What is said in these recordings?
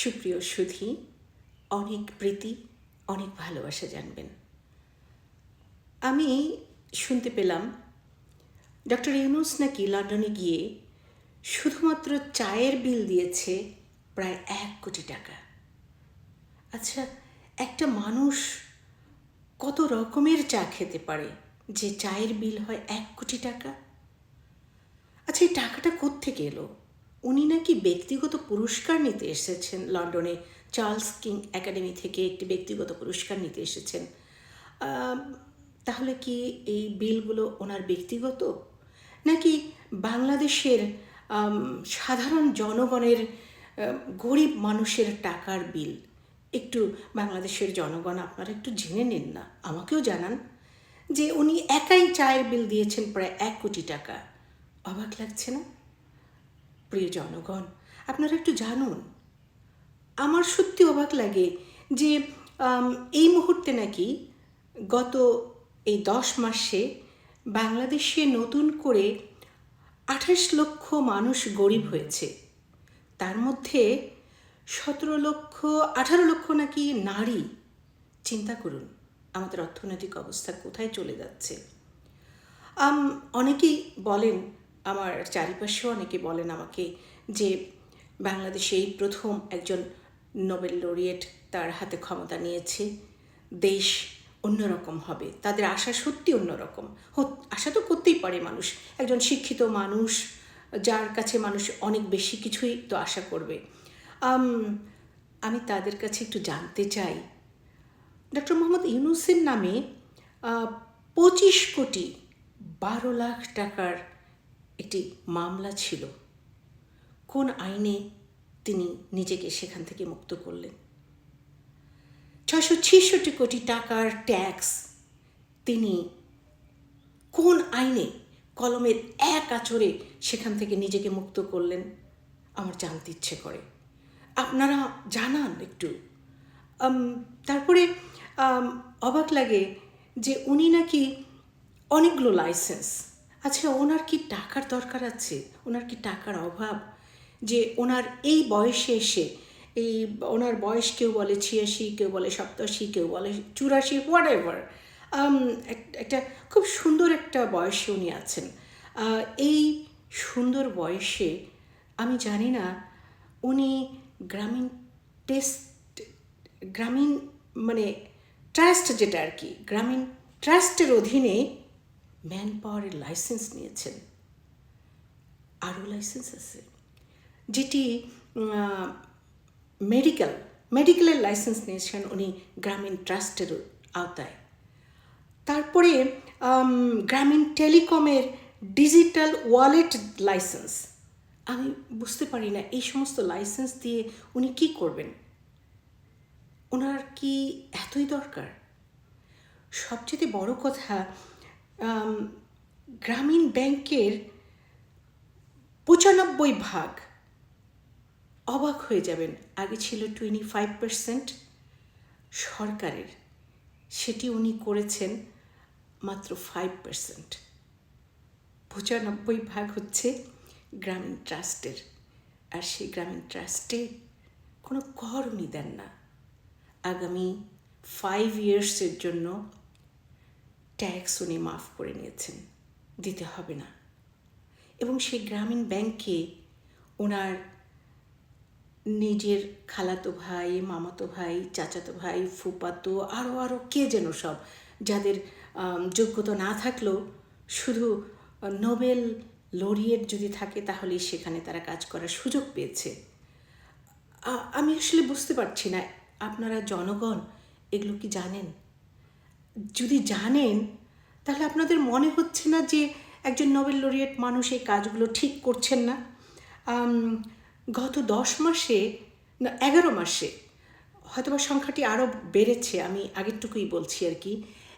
সুপ্রিয় সুধি, অনেক প্রীতি, অনেক ভালোবাসা জানবেন। আমি শুনতে পেলাম, ডক্টর ইউনুস নাকি লন্ডনে গিয়ে শুধুমাত্র চায়ের বিল দিয়েছে প্রায় এক কোটি টাকা। আচ্ছা একটা মানুষ কত রকমের চা খেতে পারে যে চায়ের বিল হয় এক কোটি টাকা? আচ্ছা এই টাকাটা কোত্থেকে এলো? উনি নাকি ব্যক্তিগত পুরস্কার নিতে এসেছেন লন্ডনে। চার্লস কিং একাডেমি থেকে একটি ব্যক্তিগত পুরস্কার নিতে এসেছেন। তাহলে কি এই বিলগুলো ওনার ব্যক্তিগত? নাকি বাংলাদেশের সাধারণ জনগণের গরিব মানুষের টাকার বিল? একটু বাংলাদেশের জনগণ আপনারা একটু জেনে নিন না, আমাকেও জানান। যে উনি একাই চায়ের বিল দিয়েছেন প্রায় এক কোটি টাকা। অবাক লাগছে না? প্রিয় জনগণ, আপনারা একটু জানুন, আমার সত্যি অবাক লাগে যে এই মুহূর্তে নাকি গত এই দশ মাসে বাংলাদেশে নতুন করে আঠাশ লক্ষ মানুষ গরিব হয়েছে। তার মধ্যে সতেরো লক্ষ, আঠারো লক্ষ নাকি নারী। চিন্তা করুন, আমাদের অর্থনৈতিক অবস্থা কোথায় চলে যাচ্ছে? অনেকেই বলেন আমার চারিপাশেও অনেকে বলেন আমাকে যে বাংলাদেশে এই প্রথম একজন নোবেল লরিয়েট তার হাতে ক্ষমতা নিয়েছে। দেশ অন্যরকম হবে। তাদের আশা সত্যি অন্যরকম। আশা তো করতেই পারে মানুষ। একজন শিক্ষিত মানুষ, যার কাছে মানুষ অনেক বেশি কিছুই তো আশা করবে। আমি তাদের কাছে একটু জানতে চাই। ডক্টর মোহাম্মদ ইউনুসের নামে পঁচিশ কোটি বারো লাখ টাকার একটি মামলা ছিল। কোন আইনে তিনি নিজেকে সেখান থেকে মুক্ত করলেন? ছশো ছেষট্টি কোটি টাকার ট্যাক্স তিনি কোন আইনে কলমের এক আচরে সেখান থেকে নিজেকে মুক্ত করলেন? আমার জানতে ইচ্ছে করে। আপনারা জানান একটু। তারপরে অবাক লাগে যে উনি নাকি অনেকগুলো লাইসেন্স আচ্ছা ওনার কি টাকার দরকার আছে? ওনার কি টাকার অভাব? যে ওনার এই বয়সে এসে, এই ওনার বয়স কেউ বলে ছিয়াশি, কেউ বলে সপ্তাশি, কেউ বলে চুরাশি হোয়াট এভার একটা খুব সুন্দর একটা বয়সে উনি আছেন। এই সুন্দর বয়সে, আমি জানি না, উনি গ্রামীণ টেস্ট, গ্রামীণ মানে ট্রাস্ট যেটা আর কি, গ্রামীণ ট্রাস্টের অধীনে ম্যান পাওয়ারের লাইসেন্স নিয়েছেন। আরও লাইসেন্স আছে। যেটি মেডিকেল মেডিকেলের লাইসেন্স নিয়েছেন উনি গ্রামীণ ট্রাস্টের আওতায়। তারপরে গ্রামীণ টেলিকমের ডিজিটাল ওয়ালেট লাইসেন্স আমি বুঝতে পারি না, এই সমস্ত লাইসেন্স দিয়ে উনি কি করবেন? ওনার কি এতই দরকার? সবচেয়ে বড় কথা গ্রামীণ ব্যাংকের পঁচানব্বই ভাগ অবাক হয়ে যাবেন। আগে ছিল টোয়েন্টি ফাইভ পার্সেন্ট সরকারের। সেটি উনি করেছেন মাত্র ফাইভ পার্সেন্ট পঁচানব্বই ভাগ হচ্ছে গ্রামীণ ট্রাস্টের। আর সেই গ্রামীণ ট্রাস্টে কোনো কর উনি দেন না। আগামী ফাইভ ইয়ার্সের জন্য ট্যাক্স উনি মাফ করে নিয়েছেন। দিতে হবে না। এবং সেই গ্রামীণ ব্যাংকে ওনার নিজের খালাতো ভাই, মামাতো ভাই, চাচাতো ভাই, ফুপাতো আরও আরও কে যেন সব যাদের যোগ্যতা না থাকলেও শুধু নোবেল লরিয়েট যদি থাকে তাহলে সেখানে তারা কাজ করার সুযোগ পেয়েছে। আমি আসলে বুঝতে পারছি না, আপনারা জনগণ এগুলো কি জানেন? যদি জানেন তাহলে আপনাদের মনে হচ্ছে না যে একজন নোবেল লরিয়েট মানুষ এই কাজগুলো ঠিক করছেন না? গত দশ মাসে, না, এগারো মাসে হয়তোবা সংখ্যাটি আরও বেড়েছে, আমি আগেরটুকুই বলছি আর কি।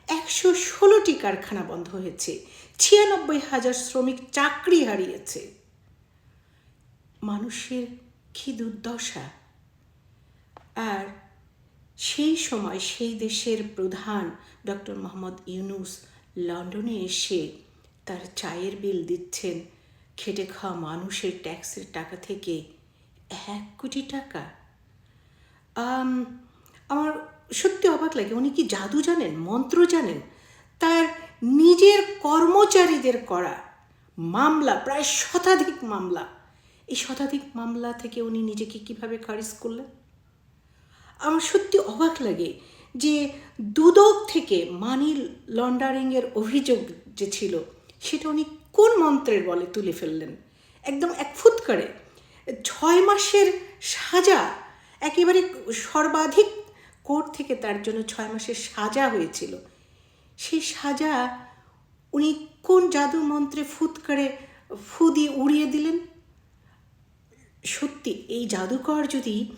একশো ষোলোটি কারখানা বন্ধ হয়েছে, ছিয়ানব্বই হাজার শ্রমিক চাকরি হারিয়েছে। মানুষের কি দুর্দশা? আর সেই সময় সেই দেশের প্রধান ডক্টর মোহাম্মদ ইউনুস লন্ডনে এসে তার চায়ের বিল দিচ্ছেন খেটে খাওয়া মানুষের ট্যাক্সের টাকা থেকে এক কোটি টাকা। আমার সত্যি অবাক লাগে। উনি কি জাদু জানেন, মন্ত্র জানেন? তার নিজের কর্মচারীদের করা মামলা, প্রায় শতাধিক মামলা। এই শতাধিক মামলা থেকে উনি নিজেকে কীভাবে খারিজ করলেন? আমার সত্যি অবাক লাগে যে দুদক থেকে মানি লন্ডারিংয়ের অভিযোগ যে ছিল, সেটা উনি কোন মন্ত্রের বলে তুলে ফেললেন? একদম এক ফুৎকারে ছয় মাসের সাজা, একেবারে সর্বাধিক কোর্ট থেকে তার জন্য ছয় মাসের সাজা হয়েছিল। সেই সাজা উনি কোন জাদু মন্ত্রে ফুৎকারে ফু দিয়ে উড়িয়ে দিলেন? সত্যি, এই জাদুকর যদি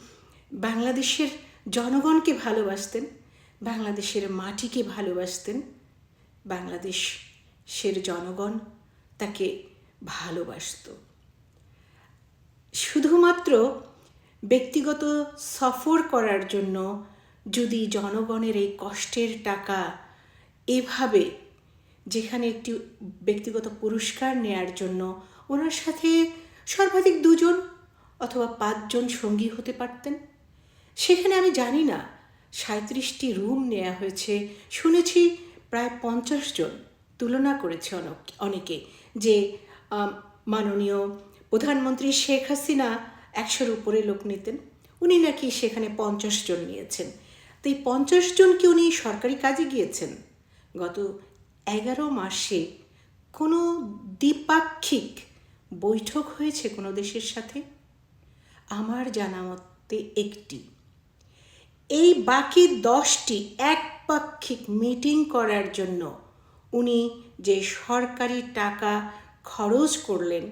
বাংলাদেশের জনগণকে ভালোবাসতেন বাংলাদেশের মাটিকে ভালোবাসতেন, বাংলাদেশের জনগণ তাকে ভালোবাসত। শুধুমাত্র ব্যক্তিগত সফর করার জন্য যদি জনগণের এই কষ্টের টাকা এভাবে যেখানে একটি ব্যক্তিগত পুরস্কার নেয়ার জন্য ওনার সাথে সর্বাধিক দুজন অথবা পাঁচজন সঙ্গী হতে পারতেন, সেখানে আমি জানি না সাঁত্রিশটি রুম নেওয়া হয়েছে। শুনেছি প্রায় পঞ্চাশ জন। তুলনা করেছে অনেক- যে মাননীয় প্রধানমন্ত্রী শেখ হাসিনা একশোর উপরে লোক নিতেন। উনি নাকি সেখানে পঞ্চাশ জন নিয়েছেন। তো এই পঞ্চাশ জন কি উনি সরকারি কাজে গিয়েছেন? গত এগারো মাসে কোনো দ্বিপাক্ষিক বৈঠক হয়েছে কোনো দেশের সাথে? আমার জানা মতে একটি। এই বাকি দশটি একপাক্ষিক মিটিং করার জন্য উনি যে সরকারি টাকা খরচ করলেন,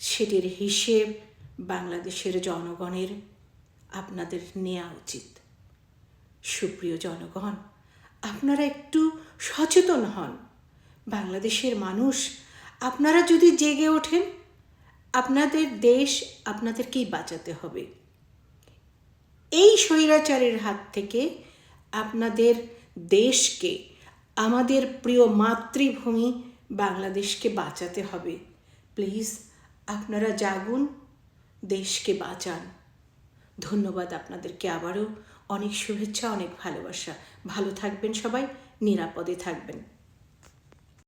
সেটির হিসেব বাংলাদেশের জনগণের আপনাদের নেওয়া উচিত। সুপ্রিয় জনগণ, আপনারা একটু সচেতন হন। বাংলাদেশের মানুষ, আপনারা যদি জেগে ওঠেন, আপনাদের দেশ আপনাদেরকেই বাঁচাতে হবে। এই স্বৈরাচারের হাত থেকে আপনাদের দেশকে, আমাদের প্রিয় মাতৃভূমি বাংলাদেশকে বাঁচাতে হবে। প্লিজ, আপনারা জাগুন, দেশকে বাঁচান। ধন্যবাদ আপনাদেরকে আবারও। অনেক শুভেচ্ছা, অনেক ভালোবাসা। ভালো থাকবেন সবাই, নিরাপদে থাকবেন।